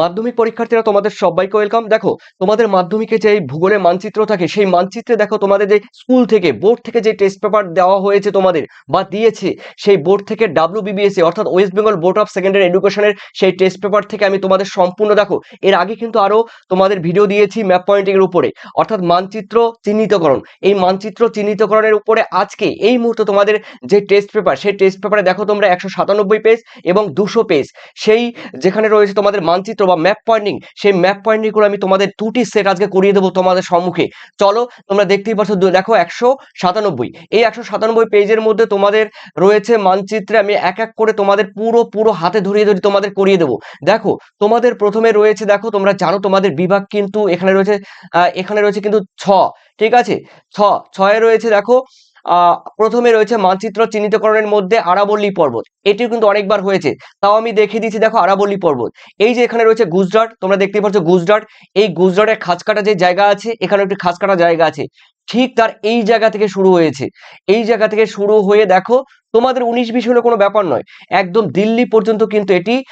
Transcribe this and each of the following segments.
মাধ্যমিক পরীক্ষার্থীরা তোমাদের সবাইকে ওয়েলকাম দেখো, তোমাদের মাধ্যমিকে যে ভূগোলের মানচিত্র থাকে, সেই মানচিত্রে দেখো তোমাদের যে স্কুল থেকে বোর্ড থেকে যে টেস্ট পেপার দেওয়া হয়েছে তোমাদের বা দিয়েছে, সেই বোর্ড থেকে ডাব্লিউ বিবিএসসি অর্থাৎ West Bengal board of secondary এডুকেশনের সেই টেস্ট পেপার থেকে আমি তোমাদের সম্পূর্ণ দেখো, এর আগে কিন্তু আরও তোমাদের ভিডিও দিয়েছি ম্যাপ পয়েন্টিং এর উপরে, অর্থাৎ মানচিত্র চিহ্নিতকরণ। এই মানচিত্র চিহ্নিতকরণের উপরে আজকে এই মুহূর্তে তোমাদের যে টেস্ট পেপার সেই টেস্ট পেপারে দেখো তোমরা একশো সাতানব্বই পেজ এবং দুশো পেজ সেই যেখানে রয়েছে তোমাদের মানচিত্র বা ম্যাপ পয়েন্টিং সেই ম্যাপ পয়েন্টিং করে আমি তোমাদের দুটি সেট আজকে করিয়ে দেবো তোমাদের সম্মুখে। চলো, তোমরা দেখতেই পাচ্ছ দেখো একশো সাতানব্বই। এই একশো সাতানব্বই পেজের মধ্যে তোমাদের রয়েছে মানচিত্রে আমি এক এক করে তোমাদের পুরো পুরো হাতে ধরিয়ে ধরে তোমাদের করিয়ে দেবো। দেখো, তোমাদের প্রথমে রয়েছে, দেখো, তোমরা জানো তোমাদের বিভাগ কিন্তু এখানে রয়েছে এখানে রয়েছে কিন্তু ছ, ঠিক আছে? ছ, ছয়ে রয়েছে, দেখো প্রথমে রয়েছে মানচিত্র চিহ্নিতকরণের মধ্যে আরাবল্লী পর্বত। এটিও কিন্তু অনেকবার হয়েছে। তাও আমি দেখিয়ে দিচ্ছি, দেখো, আরাবল্লী পর্বত। এই যে এখানে রয়েছে গুজরাট, তোমরা দেখতে পাচ্ছ গুজরাট। এই গুজরাটের খাঁজকাটা যে জায়গা আছে এখানে একটি খাঁজকাটা জায়গা আছে। ঠিক তার এই জায়গা থেকে শুরু হয়েছে। এই জায়গা থেকে শুরু হয়ে দেখো, তোমাদের উনিশ বিশ হলে কোনো ব্যাপার নয়। একদম দিল্লি পর্যন্ত কিন্তু এটি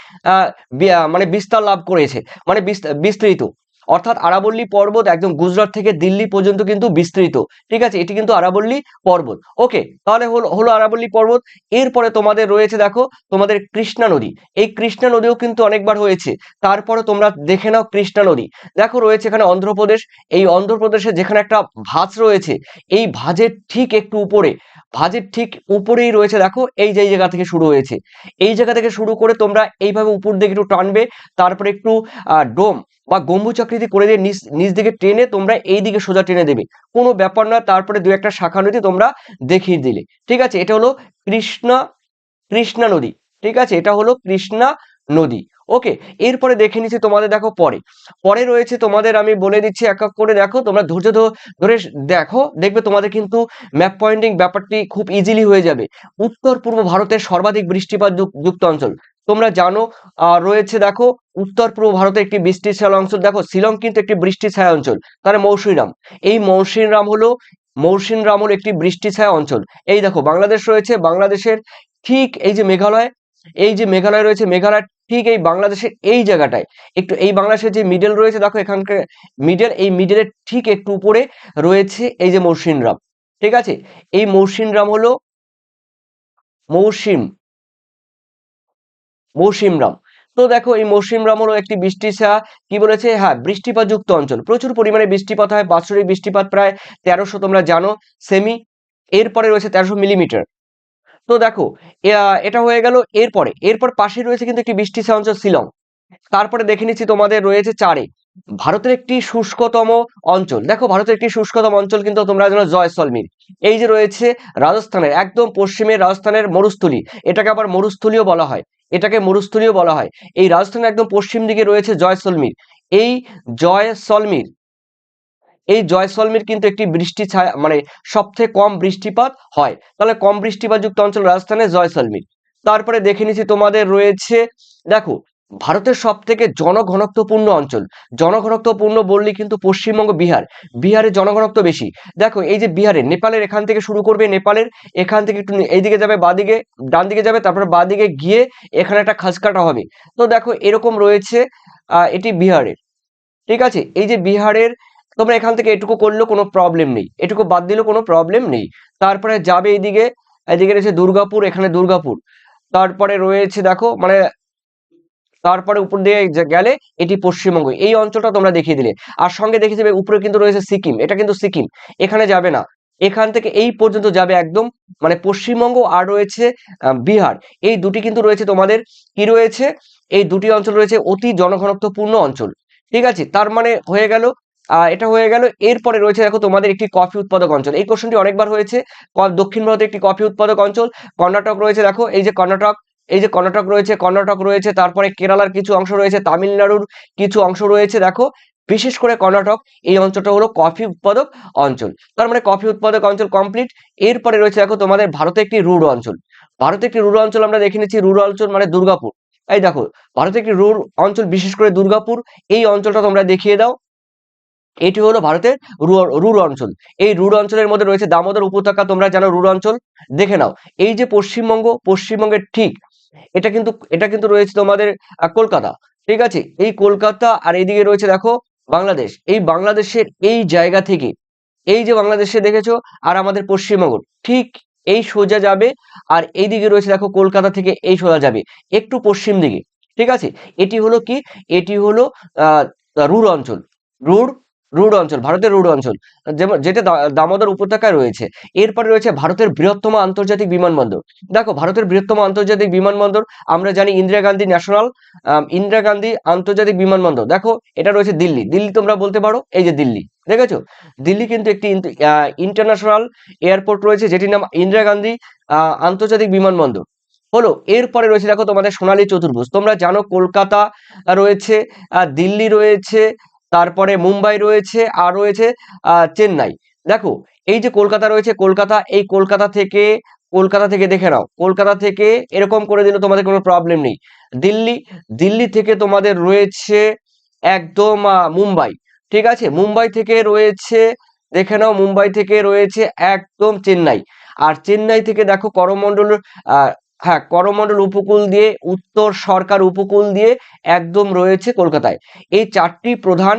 মানে বিস্তার লাভ করেছে। মানে বিস্ত- বিস্তৃত। অর্থাৎ আরাবল্লী পর্বত একদম গুজরাট থেকে দিল্লি পর্যন্ত কিন্তু বিস্তৃত। ঠিক আছে? এটি কিন্তু আরাবল্লী পর্বত। ওকে তাহলে হলো হলো আরাবল্লী পর্বত। এরপরে তোমাদের রয়েছে দেখো, তোমাদের কৃষ্ণা নদী। এই কৃষ্ণা নদীও কিন্তু অনেকবার হয়েছে। তারপরে তোমরা দেখে নাও কৃষ্ণা নদী। দেখো রয়েছে এখানে অন্ধ্রপ্রদেশ। এই অন্ধ্রপ্রদেশে যেখানে একটা ভাঁজ রয়েছে, এই ভাঁজের ঠিক একটু উপরে। ভাঁজের ঠিক উপরেই রয়েছে দেখো, এই যে জায়গা থেকে শুরু হয়েছে। এই জায়গা থেকে শুরু করে তোমরা এইভাবে উপর দিকে একটু টানবে, তারপরে একটু ডোম। বা গম্বুজ আকৃতি করে দিয়ে নিচ নিচ দিকে টেনে তোমরা এই দিকে সোজা টেনে দেবে। কোনো ব্যাপার না তারপরে দু একটা শাখা নদী তোমরা দেখিয়ে দিলে। ঠিক আছে? এটা হলো কৃষ্ণা কৃষ্ণা নদী। ঠিক আছে? এটা হলো কৃষ্ণা নদী। ওকে? এরপরে দেখে নিচ্ছি তোমাদের দেখো পরে। পরে রয়েছে তোমাদের আমি বলে দিচ্ছি, এক এক করে দেখো। তোমরা ধৈর্য ধরে দেখো। দেখবে তোমাদের কিন্তু ম্যাপ পয়েন্টিং ব্যাপারটি খুব ইজিলি হয়ে যাবে। উত্তর পূর্ব ভারতের সর্বাধিক বৃষ্টিপাত যুক- যুক্ত অঞ্চল। তোমরা জানো রয়েছে দেখো, উত্তর পূর্ব ভারতে একটি বৃষ্টি ছায়া অঞ্চল। দেখো, শিলং কিন্তু একটি বৃষ্টি ছায়া অঞ্চল, তাহলে মৌসিনরাম এই মৌসিনরাম হলো মৌসিনরাম হলো একটি বৃষ্টি ছায়া অঞ্চল। এই দেখো, বাংলাদেশ রয়েছে, বাংলাদেশের ঠিক এই যে মেঘালয়, এই যে মেঘালয় রয়েছে, মেঘালয় ঠিক এই বাংলাদেশের এই জায়গাটায়। একটু এই বাংলাদেশের যে মিডল রয়েছে, দেখো এখানকার মিডল এই মিডলের ঠিক একটু উপরে রয়েছে এই যে মৌসিনরাম ঠিক আছে? এই মৌসিনরাম হলো মৌসিম। মৌসিমরাম তো দেখো, এই মৌসিমরাম হলো একটি বৃষ্টি ছায়া, কি বলেছে? হ্যাঁ বৃষ্টিপাত যুক্ত অঞ্চল। প্রচুর পরিমাণে বৃষ্টিপাত হয়, বাৎসরিক বৃষ্টিপাত প্রায় তেরোশো, তোমরা জানো, সেমি। এরপরে রয়েছে তেরোশো মিলিমিটার। তো দেখো এটা হয়ে গেল এরপরে। এরপর পাশে রয়েছে কিন্তু একটি বৃষ্টি ছায়া অঞ্চল, শিলং। তারপরে দেখে নিচ্ছি তোমাদের রয়েছে চারে। ভারতের একটি শুষ্কতম অঞ্চল। দেখো, ভারতের একটি শুষ্কতম অঞ্চল কিন্তু তোমরা জানো জয়সলমীর। এই যে রয়েছে রাজস্থানের, একদম পশ্চিমে রাজস্থানের মরুস্থলী। এটাকে আবার মরুস্থলীও বলা হয়। এটাকে মরুস্থলীয় বলা হয়। এই রাজস্থানের একদম পশ্চিম দিকে রয়েছে জয়সলমীর। এই জয়সলমীর এই জয়সলমীর কিন্তু একটি বৃষ্টি ছায়া মানে সবথেকে কম বৃষ্টিপাত হয়। তাহলে কম বৃষ্টিপাত যুক্ত অঞ্চল রাজস্থানের জয়সলমীর। তারপরে দেখে নিচ্ছি তোমাদের রয়েছে, দেখো ভারতের সব থেকে জনঘনত্বপূর্ণ অঞ্চল। জনঘনত্বপূর্ণ বললে কিন্তু পশ্চিমবঙ্গ বিহার। বিহারে জনঘনত্ব বেশি। দেখো, এই যে বিহারে, নেপালের এখান থেকে শুরু করবে নেপালের, এখান থেকে একটু এইদিকে যাবে, বাদিকে ডান দিকে যাবে, তারপরে বাদিকে গিয়ে এখানে একটা খাসকাটা হবে। তো দেখো, এরকম রয়েছে এটি বিহারের ঠিক আছে? এই যে বিহারের, তোমরা এখান থেকে এটুকু করলেও কোনো প্রবলেম নেই। এটুকু বাদ দিলেও কোনো প্রবলেম নেই। তারপরে যাবে এইদিকে এদিকে রয়েছে দুর্গাপুর, এখানে দুর্গাপুর। তারপরে রয়েছে, দেখো মানে তারপরে উপর দিয়ে গেলে এটি পশ্চিমবঙ্গ। এই অঞ্চলটা তোমরা দেখিয়ে দিলে। আর সঙ্গে দেখিয়ে দেবে উপরে কিন্তু রয়েছে সিকিম। এটা কিন্তু সিকিম। এখানে যাবে না। এখান থেকে এই পর্যন্ত যাবে একদম মানে পশ্চিমবঙ্গ আর রয়েছে বিহার। এই দুটি কিন্তু রয়েছে তোমাদের। কি রয়েছে? এই দুটি অঞ্চল রয়েছে অতি জনঘনত্বপূর্ণ অঞ্চল। ঠিক আছে? তার মানে হয়ে গেল এটা হয়ে গেল। এরপরে রয়েছে দেখো তোমাদের একটি কফি উৎপাদক অঞ্চল। এই কোশ্চেনটি অনেকবার হয়েছে। দক্ষিণ ভারতের একটি কফি উৎপাদক অঞ্চল। কর্ণাটক রয়েছে দেখো। এই যে কর্ণাটক এই যে কর্ণাটক রয়েছে কর্ণাটক রয়েছে, তারপরে কেরালার কিছু অংশ রয়েছে, তামিলনাড়ুর কিছু অংশ রয়েছে, দেখো। বিশেষ করে কর্ণাটক, এই অঞ্চলটা হলো কফি উৎপাদক অঞ্চল। তার মানে কফি উৎপাদক অঞ্চল কমপ্লিট এরপরে রয়েছে, দেখো, তোমাদের ভারতে একটি রুড অঞ্চল। ভারতে একটি রুড অঞ্চল আমরা দেখে নিচ্ছি রুড অঞ্চল মানে দুর্গাপুর। এই দেখো, ভারতে একটি রুড অঞ্চল, বিশেষ করে দুর্গাপুর, এই অঞ্চলটা তোমরা দেখিয়ে দাও। এটি হলো ভারতের রুর অঞ্চল। এই রুর অঞ্চলের মধ্যে রয়েছে দামোদর উপত্যকা, তোমরা জানো রুর অঞ্চল। দেখে নাও, এই যে পশ্চিমবঙ্গ, পশ্চিমবঙ্গের ঠিক এটা কিন্তু এটা কিন্তু রয়েছে তোমাদের কলকাতা। ঠিক আছে? এই কলকাতা আর এইদিকে রয়েছে দেখো বাংলাদেশ। এই বাংলাদেশের এই জায়গা থেকে, এই যে বাংলাদেশে দেখেছ আর আমাদের পশ্চিমবঙ্গ, ঠিক এই সোজা যাবে আর এইদিকে রয়েছে দেখো কলকাতা থেকে এই সোজা যাবে, একটু পশ্চিম দিকে। ঠিক আছে? এটি হলো কি? এটি হলো রুড় অঞ্চল। রুড় রুড় অঞ্চল, ভারতের রুড় অঞ্চল। যেমন যেটা দামোদর উপত্যকায় রয়েছে। এরপরে রয়েছে ভারতের বৃহত্তম আন্তর্জাতিক বিমানবন্দর। দেখো, ভারতের বৃহত্তম আন্তর্জাতিক বিমানবন্দর, আমরা জানি ইন্দিরা গান্ধী ন্যাশনাল ইন্দিরা গান্ধী আন্তর্জাতিক বিমানবন্দর। দেখো, এটা রয়েছে দিল্লি। দিল্লি তোমরা বলতে পারো, এই যে দিল্লি। দেখেছ? দিল্লি কিন্তু একটি ইন্টারন্যাশনাল এয়ারপোর্ট রয়েছে, যেটির নাম ইন্দিরা গান্ধী আন্তর্জাতিক বিমানবন্দর। হলো, এরপরে রয়েছে, দেখো তোমাদের সোনালী চতুর্ভুজ। তোমরা জানো, কলকাতা রয়েছে দিল্লি রয়েছে তারপরে মুম্বাই রয়েছে, আর রয়েছে চেন্নাই। দেখো, এই যে কলকাতা রয়েছে, কলকাতা, এই কলকাতা থেকে কলকাতা থেকে দেখে নাও, কলকাতা থেকে এরকম করে দিলে তোমাদের কোনো প্রবলেম নেই। দিল্লি দিল্লি থেকে তোমাদের রয়েছে একদম মুম্বাই, ঠিক আছে? মুম্বাই থেকে রয়েছে, দেখে নাও, মুম্বাই থেকে রয়েছে একদম চেন্নাই। আর চেন্নাই থেকে দেখো, করমণ্ডল হ্যাঁ করমণ্ডল উপকূল দিয়ে, উত্তর সরকার উপকূল দিয়ে একদম রয়েছে কলকাতায়। এই চারটি প্রধান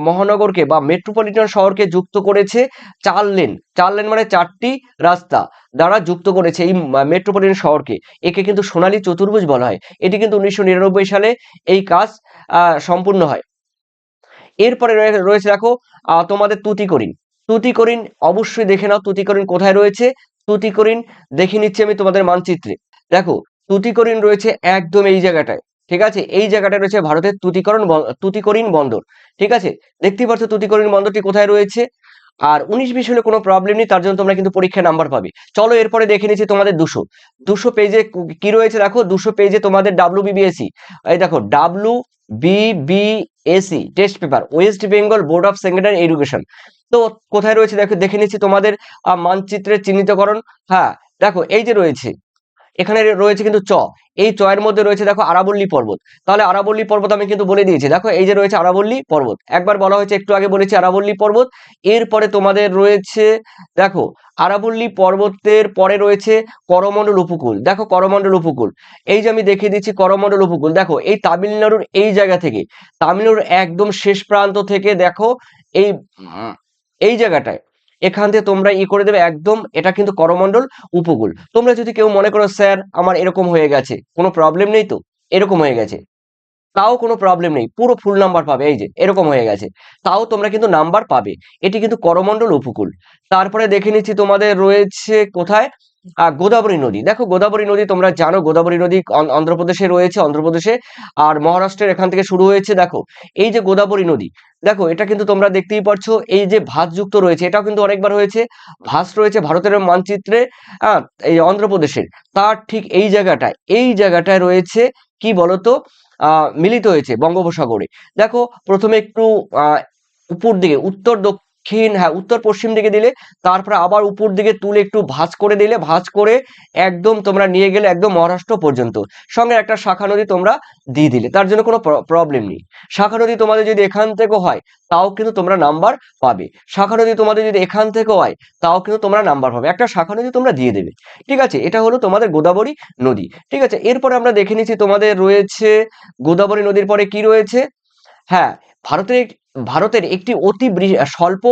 মহানগরকে বা মেট্রোপলিটন শহরকে যুক্ত করেছে চার লেন চার লেন মানে চারটি রাস্তা দ্বারা যুক্ত করেছে এই মেট্রোপলিটন শহরকে। একে কিন্তু সোনালী চতুর্ভুজ বলা হয়। এটি কিন্তু উনিশশো নিরানব্বই সালে এই কাজ সম্পূর্ণ হয়। এরপরে রয়ে- রয়েছে দেখো তোমাদের তুতিকরিন। তুতিকরিন অবশ্যই দেখে নাও, তুতিকরিন কোথায় রয়েছে? তুতিকরিন দেখে নিচ্ছি আমি তোমাদের মানচিত্রে। দেখো তুতিকরিন রয়েছে একদম এই জায়গাটায়, ঠিক আছে? এই জায়গাটায় রয়েছে ভারতের তুতিকরণ তুতিকরিন বন্দর, ঠিক আছে? দেখতেই পাচ্ছ তুতিকরিন বন্দরটি কোথায় রয়েছে? আর উনিশ বিশ হলে কোনো প্রবলেম নেই, তার জন্য তোমরা কিন্তু পরীক্ষায় নাম্বার পাবে। চলো এরপরে দেখে নিচ্ছি তোমাদের দুশো। দুশো পেজে কি রয়েছে? দেখো, দুশো পেজে তোমাদের ডাব্লিউ বিবিএসি এই দেখো W BBSE test paper West Bengal board of secondary education তো কোথায় রয়েছে? দেখো দেখে নিচ্ছি তোমাদের আহ, মানচিত্রের চিহ্নিতকরণ। হ্যাঁ দেখো এই যে রয়েছে এখানে রয়েছে কিন্তু চ। এই চয়ের মধ্যে রয়েছে দেখো আরাবল্লী পর্বত। তাহলে আরাবল্লী পর্বত আমি কিন্তু বলে দিয়েছি। দেখো এই যে রয়েছে আরাবল্লী পর্বত। একবার বলা হয়েছে, একটু আগে বলেছি আরাবল্লী পর্বত। এরপরে তোমাদের রয়েছে, দেখো আরাবল্লী পর্বতের পরে রয়েছে করমণ্ডল উপকূল। দেখো করমণ্ডল উপকূল। এই যে আমি দেখিয়ে দিচ্ছি করমণ্ডল উপকূল। দেখো এই তামিলনাড়ুর এই জায়গা থেকে, তামিলনাড়ুর একদম শেষ প্রান্ত থেকে দেখো এই এই জায়গাটায় এখান থেকে তোমরা ই করে দেবে একদম, এটা কিন্তু করমণ্ডল উপকূল। তোমরা যদি কেউ মনে করো, স্যার, আমার এরকম হয়ে গেছে। কোনো প্রবলেম নেই তো? এরকম হয়ে গেছে। তাও কোনো প্রবলেম নেই। পুরো ফুল নাম্বার পাবে, এই যে, এরকম হয়ে গেছে। তাও তোমরা কিন্তু নাম্বার পাবে। এটি কিন্তু করমণ্ডল উপকূল। তারপরে দেখে নিচ্ছি তোমাদের রয়েছে কোথায়? গোদাবরী নদী। দেখো গোদাবরী নদী তোমরা জানো গোদাবরী নদী অন- অন্ধ্রপ্রদেশে রয়েছে অন্ধ্রপ্রদেশে। আর মহারাষ্ট্রের এখান থেকে শুরু হয়েছে দেখো এই যে গোদাবরী নদী দেখো এটা কিন্তু তোমরা দেখতেই পাচ্ছ এই যে ভাঁজযুক্ত রয়েছে এটাও কিন্তু অনেকবার হয়েছে ভাঁজ রয়েছে ভারতের মানচিত্রে আহ, এই অন্ধ্রপ্রদেশের। তার ঠিক এই জায়গাটায় এই জায়গাটায় রয়েছে কি বলতো মিলিত হয়েছে বঙ্গোপসাগরে। দেখো প্রথমে একটু উপর দিকে উত্তর দক্ষিণ হ্যাঁ উত্তর পশ্চিম দিকে দিলে, তারপরে আবার উপর দিকে তুলে একটু ভাঁজ করে দিলে, ভাঁজ করে একদম তোমরা নিয়ে গেলে একদম মহারাষ্ট্র পর্যন্ত। সঙ্গে একটা শাখা নদী তোমরা দিয়ে দিলে, তার জন্য কোনো প্রবলেম নেই। শাখা নদী তোমাদের যদি এখান থেকে হয়, তাও কিন্তু তোমরা নাম্বার পাবে। শাখা নদী তোমাদের যদি এখান থেকে হয়, তাও কিন্তু তোমরা নাম্বার পাবে একটা শাখা নদী তোমরা দিয়ে দেবে। ঠিক আছে, এটা হলো তোমাদের গোদাবরী নদী। ঠিক আছে, এরপরে আমরা দেখে নিচ্ছি তোমাদের রয়েছে গোদাবরী নদীর পরে কি রয়েছে? হ্যাঁ ভারতের ভারতের একটি অতি স্বল্প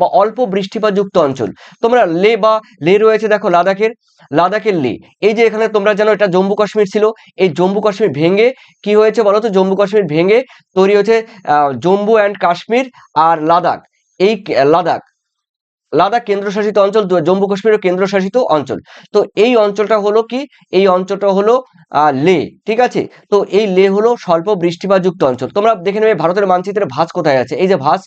বা অল্প বৃষ্টিপাতযুক্ত অঞ্চল। তোমরা লে বা লে রয়েছে দেখো লাদাখের লাদাখের লে। এই যে এখানে তোমরা জানো এটা জম্মু কাশ্মীর ছিল। এই জম্মু কাশ্মীর ভেঙে কি হয়েছে বলো তো? জম্মু কাশ্মীর ভেঙে তৈরি হয়েছে জম্মু অ্যান্ড কাশ্মীর আর লাদাখ। এই লাদাখ। লাদাখ কেন্দ্রশাসিত অঞ্চল জম্মু কাশ্মীরের কেন্দ্রশাসিত অঞ্চল। তো এই অঞ্চলটা হলো কি? এই অঞ্চলটা হলো লে, ঠিক আছে? তো এই লে হলো স্বল্প বৃষ্টিপাতযুক্ত অঞ্চল। তোমরা দেখে নেবে ভারতের মানচিত্রে ভাঁজ কোথায় আছে। এই যে ভাঁজ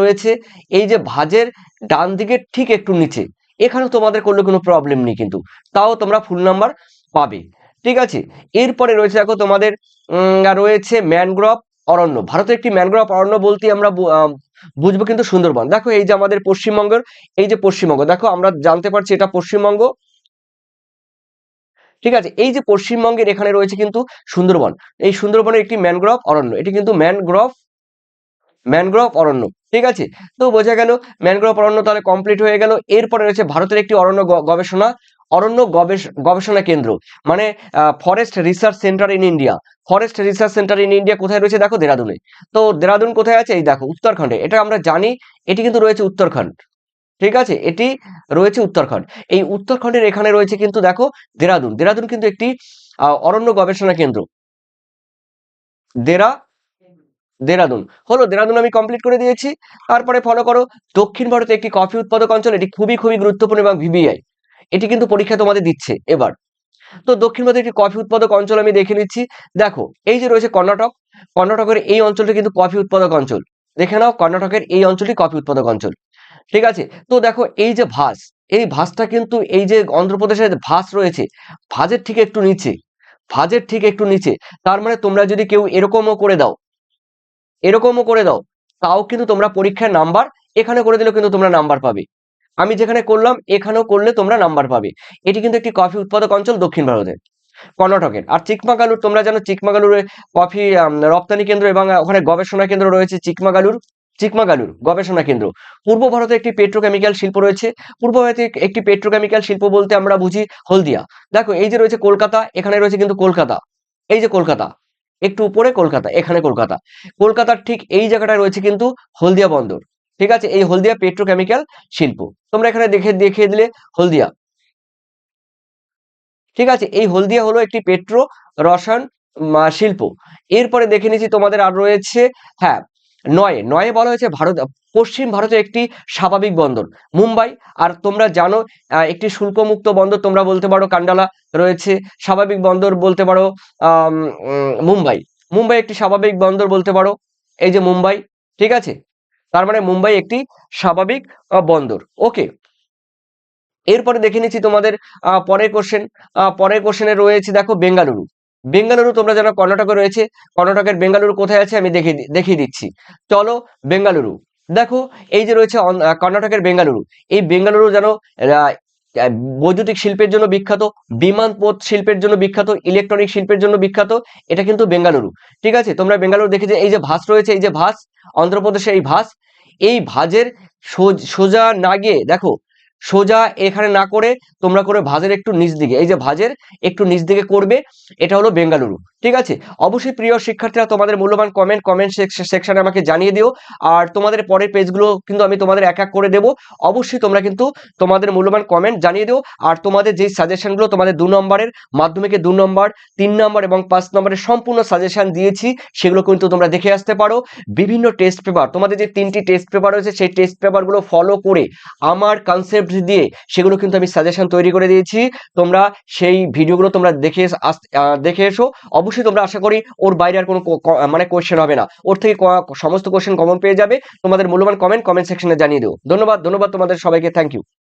রয়েছে। এই যে ভাঁজের ডান দিকে ঠিক একটু নিচে। এখানে তোমাদের করলে কোনো প্রবলেম নেই কিন্তু। তাও তোমরা ফুল নাম্বার পাবে। ঠিক আছে? এরপরে রয়েছে দেখো তোমাদের রয়েছে ম্যানগ্রোভ অরণ্য। ভারতের একটি ম্যানগ্রোভ অরণ্য বলতে আমরা বুঝব কিন্তু সুন্দরবন। দেখো এই যে আমাদের পশ্চিমবঙ্গের এই যে পশ্চিমবঙ্গ, দেখো আমরা জানতে পারছি এটা পশ্চিমবঙ্গ। ঠিক আছে, এই যে পশ্চিমবঙ্গের এখানে রয়েছে কিন্তু সুন্দরবন। এই সুন্দরবনের একটি ম্যানগ্রোভ অরণ্য, এটি কিন্তু ম্যানগ্রোভ ম্যানগ্রোভ অরণ্য। ঠিক আছে, তো বোঝা গেল ম্যানগ্রোভ অরণ্য তাহলে কমপ্লিট হয়ে গেল। এরপরে রয়েছে ভারতের একটি অরণ্য গবেষণা। অরণ্য গবেষ- গবেষণা কেন্দ্র। মানে forest research centre in India forest research centre in India কোথায় রয়েছে দেখো দেরাদুনে। তো দেরাদুন কোথায় আছে? এই দেখো, উত্তরাখণ্ডে। এটা আমরা জানি, এটি কিন্তু রয়েছে উত্তরাখণ্ড। ঠিক আছে? এটি রয়েছে উত্তরাখণ্ড। এই উত্তরাখণ্ডের এখানে রয়েছে কিন্তু দেখো দেরাদুন। দেরাদুন কিন্তু একটি অরণ্য গবেষণা কেন্দ্র। দেরা, দেরাদুন। হলো, দেরাদুন আমি কমপ্লিট করে দিয়েছি। তারপরে ফলো করো। দক্ষিণ ভারতে একটি কফি উৎপাদক অঞ্চল, এটি খুবই খুবই গুরুত্বপূর্ণ এবং ভিবিআই এটি কিন্তু পরীক্ষা তোমাদের দিচ্ছে এবার। তো দক্ষিণ ভারতে একটি কফি উৎপাদক অঞ্চল আমি দেখে নিচ্ছি। দেখো, এই যে রয়েছে কর্ণাটক, কর্ণাটকের এই অঞ্চলটি কিন্তু কফি উৎপাদক অঞ্চল। দেখে নাও, কর্ণাটকের এই অঞ্চলটি কফি উৎপাদক অঞ্চল। ঠিক আছে? তো দেখো, এই যে ভাস এই ভাসটা কিন্তু এই যে অন্ধ্রপ্রদেশের ভাস রয়েছে, ভাজের ঠিক একটু নিচে, ভাজের ঠিক একটু নিচে। তার মানে তোমরা যদি কেউ এরকমও করে দাও, এরকমও করে দাও, তাও কিন্তু তোমরা পরীক্ষার নাম্বার এখানে করে দিলেও কিন্তু তোমরা নাম্বার পাবে। আমি যেখানে করলাম, এখানেও করলে তোমরা নাম্বার পাবে। এটি কিন্তু একটি কফি উৎপাদক অঞ্চল দক্ষিণ ভারতের, কর্ণাটকের। আর চিকমাগালুর তোমরা জানো চিকমাগালুরে কফি রপ্তানি কেন্দ্র এবং ওখানে গবেষণা কেন্দ্র রয়েছে চিকমাগালুর চিকমাগালুর গবেষণা কেন্দ্র। পূর্ব ভারতে একটি পেট্রোকেমিক্যাল শিল্প রয়েছে। পূর্ব ভারতে একটি পেট্রোকেমিক্যাল শিল্প বলতে আমরা বুঝি হলদিয়া। দেখো, এই যে রয়েছে কলকাতা, এখানে রয়েছে কিন্তু কলকাতা। এই যে কলকাতা, একটু উপরে কলকাতা, এখানে কলকাতা। কলকাতার ঠিক এই জায়গাটায় রয়েছে কিন্তু হলদিয়া বন্দর। ঠিক আছে? এই হলদিয়া পেট্রোকেমিক্যাল শিল্প। তোমরা এখানে দেখে, দেখিয়ে দিলে হলদিয়া। ঠিক আছে? এই হলদিয়া হলো একটি পেট্রো রসায়ন শিল্প। এরপরে দেখে নিচ্ছি তোমাদের আর রয়েছে হ্যাঁ নয়ে। নয়ে বলা হয়েছে ভারত, পশ্চিম ভারতের একটি স্বাভাবিক বন্দর, মুম্বাই। আর তোমরা জানো একটি শুল্কমুক্ত বন্দর তোমরা বলতে পারো, কান্ডালা রয়েছে, স্বাভাবিক বন্দর বলতে পারো মুম্বাই। মুম্বাই একটি স্বাভাবিক বন্দর বলতে পারো, এই যে মুম্বাই, ঠিক আছে? তার মানে মুম্বাই একটি স্বাভাবিক বন্দর। ওকে এরপরে দেখে নিচ্ছি তোমাদের পরের কোশ্চেন পরের কোশ্চেনে রয়েছে দেখো বেঙ্গালুরু। বেঙ্গালুরু তোমরা যারা কর্ণাটকে রয়েছে। কর্ণাটকের বেঙ্গালুরু কোথায় আছে আমি দেখিয়ে দেখিয়ে দিচ্ছি। চলো বেঙ্গালুরু। দেখো এই যে রয়েছে কর্ণাটকের বেঙ্গালুরু। এই বেঙ্গালুরু আহ, বৈদ্যুতিক শিল্পের জন্য বিখ্যাত, বিমান পথ শিল্পের জন্য বিখ্যাত ইলেকট্রনিক শিল্পের জন্য বিখ্যাত, এটা কিন্তু বেঙ্গালুরু। ঠিক আছে? তোমরা বেঙ্গালুরু দেখে যে এই যে ভাস রয়েছে, এই যে ভাস অন্ধ্রপ্রদেশে এই ভাস এই ভাজের সোজা না গিয়ে দেখো, সোজা এখানে না করে তোমরা করে ভাজের একটু নিচ দিকে, এই যে ভাজের একটু নিচ দিকে করবে, এটা হলো বেঙ্গালুরু। ঠিক আছে? অবশ্যই প্রিয় শিক্ষার্থীরা, তোমাদের মূল্যবান কমেন্ট কমেন্ট সেকশনে আমাকে জানিয়ে দিও। আর তোমাদের পরের পেজগুলো কিন্তু আমি তোমাদের এক এক করে দেবো। অবশ্যই তোমরা কিন্তু তোমাদের মূল্যবান কমেন্ট জানিয়ে দিও। আর তোমাদের যেই সাজেশনগুলো তোমাদের দু নম্বরের মাধ্যমিকে দু নম্বর, তিন নম্বর এবং পাঁচ নম্বরের সম্পূর্ণ সাজেশন দিয়েছি, সেগুলো কিন্তু তোমরা দেখে আসতে পারো। বিভিন্ন টেস্ট পেপার তোমাদের যে তিনটি টেস্ট পেপার রয়েছে, সেই টেস্ট পেপারগুলো ফলো করে আমার কনসেপ্ট দিয়ে সেগুলো কিন্তু আমি সাজেশন তৈরি করে দিয়েছি। তোমরা সেই ভিডিওগুলো তোমরা দেখে দেখে এসো। তোমরা আশা করি ওর বাইরে আর কোনো মানে কোয়েশ্চেন হবে না। ওর থেকে সমস্ত কোয়েশ্চেন কমন পেয়ে যাবে। তোমাদের মূল্যবান কমেন্ট কমেন্ট সেকশনে জানিয়ে দিও ধন্যবাদ ধন্যবাদ তোমাদের সবাইকে। Thank you